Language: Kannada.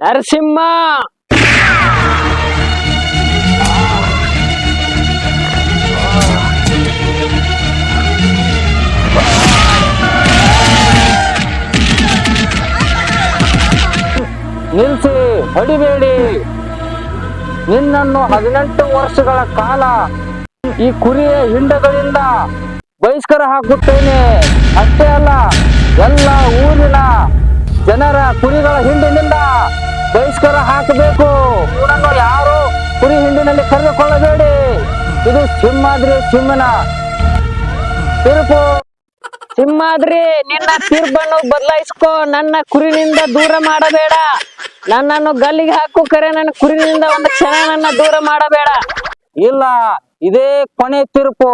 ನರಸಿಂಹ! ನಿಲ್ಸಿ, ಹೊಡಿಬೇಡಿ. ನಿನ್ನನ್ನು ಹದಿನೆಂಟು ವರ್ಷಗಳ ಕಾಲ ಈ ಕುರಿಯ ಹಿಂಡಗಳಿಂದ ಬಹಿಷ್ಕಾರ ಹಾಕುತ್ತೇನೆ. ಅಷ್ಟೇ ಅಲ್ಲ, ಎಲ್ಲ ಊರಿನ ಜನರ ಕುರಿಗಳ ಹಿಂಡಿನಿಂದ ಹಾಕಬೇಕು ಇವನನ್ನು ಯಾರು ಕುರಿ ಹಿಂಡಿನಲ್ಲಿ ಕರೆದುಕೊಳ್ಳಬೇಡಿ. ಇದು ಸಿಂಹಾದ್ರಿ ಸಿಂಹನ ತಿರುಪು. ಸಿಂಹಾದ್ರಿ, ನಿನ್ನ ತೀರ್ಪನ್ನು ಬದಲಾಯಿಸ್ಕೋ. ನನ್ನ ಕುರಿನಿಂದ ದೂರ ಮಾಡಬೇಡ. ನನ್ನನ್ನು ಗಲ್ಲಿಗೆ ಹಾಕು ಕರೆ. ನನ್ನ ಕುರಿನಿಂದ ಒಂದು ಕ್ಷಣ ನನ್ನ ದೂರ ಮಾಡಬೇಡ. ಇಲ್ಲ, ಇದೇ ಕೊನೆ ತೀರ್ಪು.